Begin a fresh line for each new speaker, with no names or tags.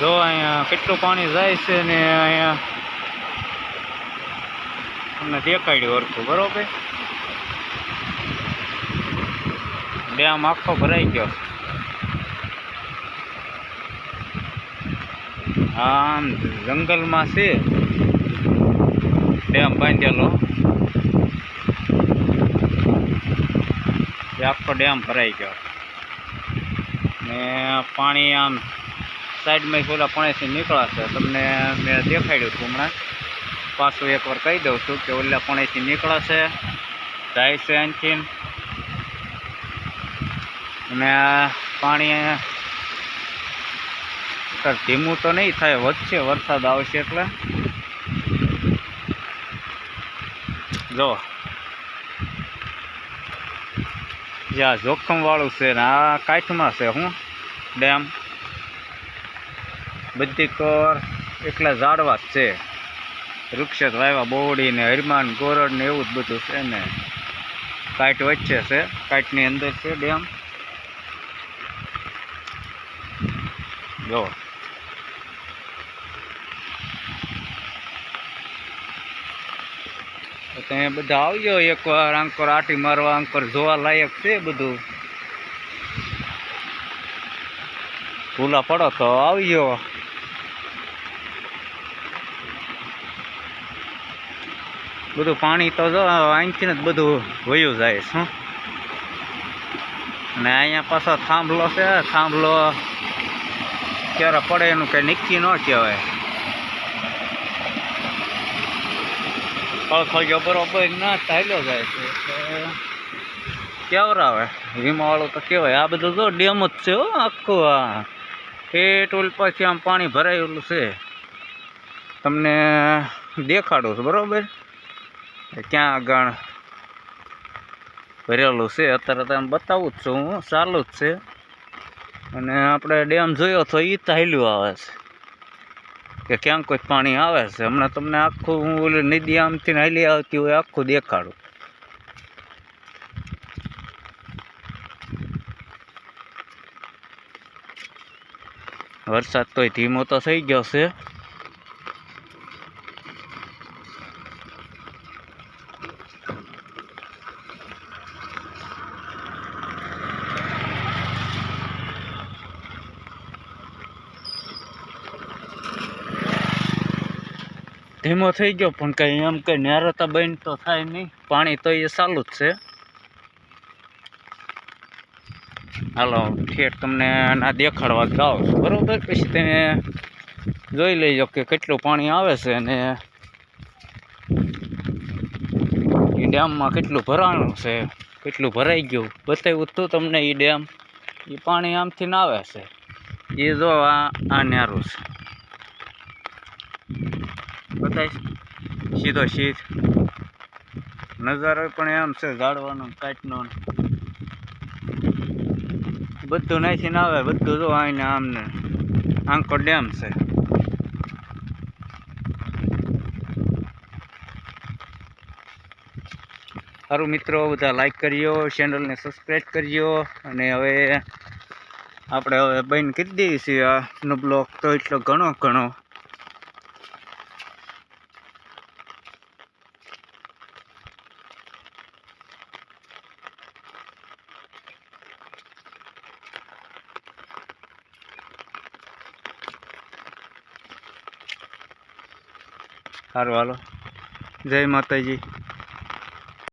જો અહીંયા કેટલું પાણી જાય છે ને અહીંયા તમને દેખાડ્યું હરખું, બરોબર? ડેમ આખો ભરાઈ ગયો. આમ જંગલમાં છે. ડેમ બાંધેલો. આખો ડેમ ભરાઈ ગયો. ને પાણી આમ સાઈડમાં થોડા પાણીથી નીકળાશે તમને મેં દેખાડ્યું હતું હમણાં. પાછું એકવાર કહી દઉં છું કે ઓલા પાણીથી નીકળાશે જાય છે અહીંથી. અને પાણી ધીમું તો નહીં થાય, વધશે, વરસાદ આવશે એટલે. જો. જ્યાં જોખમવાળું છે ને, આ કાંઠમાં છે હું, ડેમ. બધી કોર, એકલા ઝાડવા જ છે. વૃક્ષ વાવ્યા બોવડી ને હરમાન, ગોરડ ને એવું જ બધું છે ને. કાંઠ વચ્ચે છે કાંઠની અંદર છે ડેમ. જો. તમે બધા આવજો, એકવાર આંકર આટી મારવા, આંકર જોવા લાયક છે બધું. ભૂલા પડો તો આવજો. બધું પાણી તો જો અહીંથી જ બધું વયું જાય હં. અને અહીંયા પાછો થાંભલો છે, થાંભલો ક્યારે પડે એનું કંઈ નક્કી ન કહેવાય. ખળખળજો બરોબર ના ચાલ્યો જાય છે કેવરાવે? વીમાવાળું તો કહેવાય. આ બધું જો ડેમ જ છે, હો, આખું આ. પેટોલ પછી આમ પાણી ભરાયેલું છે. તમને દેખાડું છું, બરોબર? ક્યાં આગળ ભરેલું છે? અત્યારે તમે બતાવું જ છું, હું, ચાલુ જ છે. અને આપણે ડેમ જોયો તો એ ચાલ્યું આવે છે. કે ક્યાંક કોઈ પાણી આવે છે? હમણાં તમને આખું હું ઓલી નદી આમથી હાલી આવતી હોય, આખું દેખાડું. વરસાદ તોય ધીમો તો થઈ ગયો છે. ધીમો થઈ ગયો, પણ કઈ એમ કઈ ન્યારતા બન તો થાય નહીં. પાણી તો એ ચાલુ જ છે. હાલો, ઠેઠ તમને ના દેખાડવા જાઓ બરાબર? પછી તમે જોઈ લેજો કે કેટલું પાણી આવે છે અને એ ડેમમાં કેટલું ભરાણું છે, કેટલું ભરાઈ ગયું. બતાવ્યું તું તમને એ ડેમ. એ પાણી આમથી ના આવે છે. એ જો આ આ છે. બતાવીશ સીધો સીધ. નજારો પણ એમ છે, ઝાડવાનો, કાટનો. બધું નાખીને આવે, બધું જો આઈને આમને. આંકો ડેમ છે. સારું મિત્રો, બધા લાઈક કરજો ચેનલને સબસ્ક્રાઈબ કરજો અને હવે આપણે હવે બંધ દઈએ છીએ આનો બ્લોક તો એટલો ઘણો ઘણો. સારું હાલો. જય માતાજી.